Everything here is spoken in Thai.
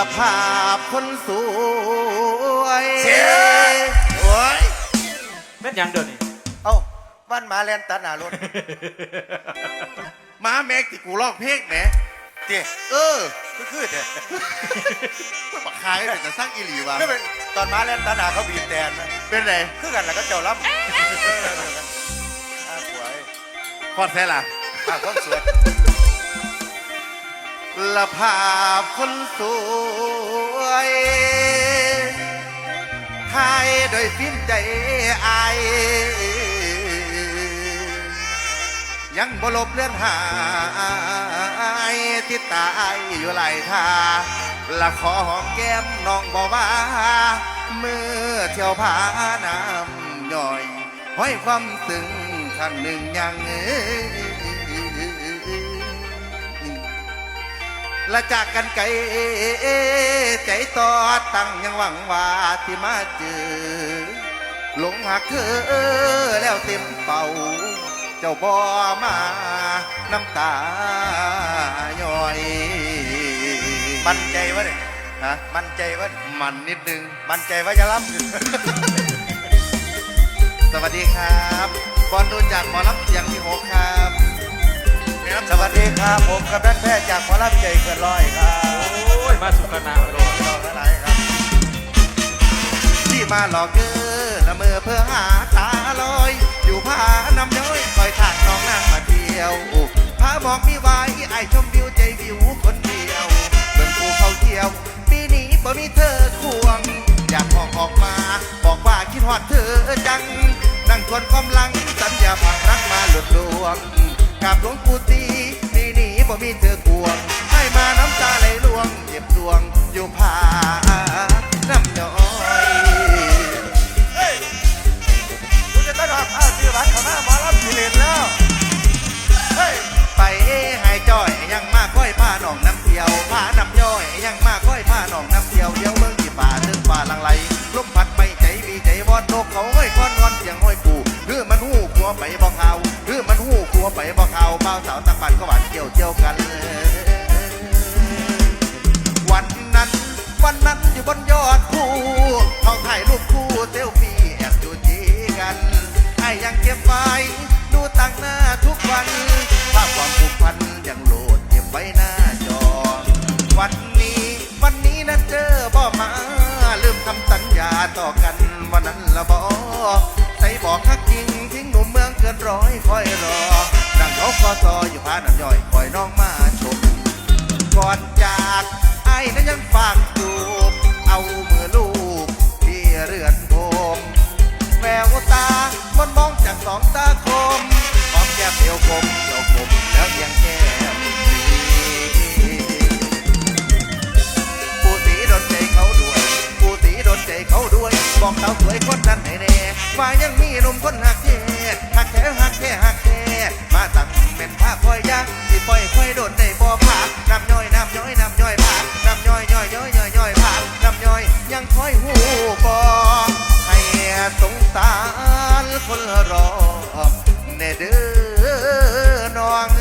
ละภาพคนสวยเสียโอ้ยแม่นหยังเดี๋ยวนี้เอ้าบ้านหมาแลนตัดหน้ารถ หมาแม็กที่กูลอกเพลงแหมเตี้ยเออก็คือเด้ปักคายเป็นแต่สร้างอีหลีวะไม่เป็นตอนหมาแลนตัดหน้าเขาบีบแต่นะเป็นไรคือกันแล้วก็เจ้าล้ำอ้าสวยคอดแท้ล่ะอ้าความสวย ละภาพคนสวยถ่ายโดยฟิล์มใจอายยังบลบเลื่อนหายที่ตายอยู่หลายทาละขอหอมแก้มน้องบอกว่าเมื่อเที่ยวพาน้ำย่อยห้อยความตึงข้างหนึ่งยังเอ้ ละจากกันไกลใจต่อตั้งยังหวังว่าที่มาเจอหลงหักเธอแล้วเต็มเป่า เจ้าบ่มาน้ำตาย่อย มั่นใจวะเนี่ยฮะมั่นใจวะมันนิดนึง มั่นใจว่าจะล้ำสวัสดีครับ บอลดูจากหมอรับเสียงที่หกครับ ได้รับสวัสดีครับผมกับแพทย์แพทย์จากหมอลำใจเกินร้อยครับโอ้ยมาสุขนาโลดพี่น้องทั้งหลายครับ ที่มาหลอกเกอละเมอเพื่อหาตาลอย อยู่ผาน้ำย้อยคอยทางน้องนั่งมาเที่ยวพาบอกมีไว้ไอชมวิวใจวิวคนเดียวเบิ่งภูเขาเที่ยว ปีนี้บ่มีเธอควง อยากออกออกมา บอกว่าคิดฮอดเธอจังนั่งทวนความลั หลวงปู่ตีปีนี้บ่มีเธอควง ให้มาน้ำตาไหลลวงเจ็บดวงอยู่ผาน้ำย้อยเฮ้ยคุณจะต้อนรับอ้าวชื่อวัดเขามาหมอลำสิเลนแล้ว เฮ้ย ไปให้จ้อยยังมาค่อยพาหนองน้ำเที่ยวพาน้ำย่อยยังมาค่อยพาหนองน้ำเที่ยวเดี๋ยวเมืองที่ป่าถึงป่าลังไหล ไปบอกเขาเบาวสาวตะปันก็หวานเกี่ยวเจียวกัน วันนั้น วันนั้นอยู่บนยอดภูเขาถ่ายรูปคู่เซลฟี่แอบจูจีกันไอ้ยังเก็บไว้ดูตั้งหน้าทุกวันภาพความผูกพันยังโหลดเก็บไว้หน้าจอ วันนี้ วันนี้นะเจอบ่มา ลืมคำสัญญาต่อกันวันนั้นละบอใส่บอกฮักจริงทิ้งหนุ่มเมืองเกินร้อยคอยรอ คอซออยู่พาน้ำย่อยคอยน้องมาชม ก่อนจากไอ้นั้นยังฝากจูบเอามือลูบที่เรือนโผมแววตามันมองจากสองตาคมหอมแก้มเอวคมเกี่ยวผมแล้วยังแก้มดีผู้ตีโดนใจเขาด้วย ผู้ตีโดนใจเขาด้วย บอกสาสวยคนนั้นให้แน่ว่ายังมีนมคนหักแท้ แนเด้อน้อง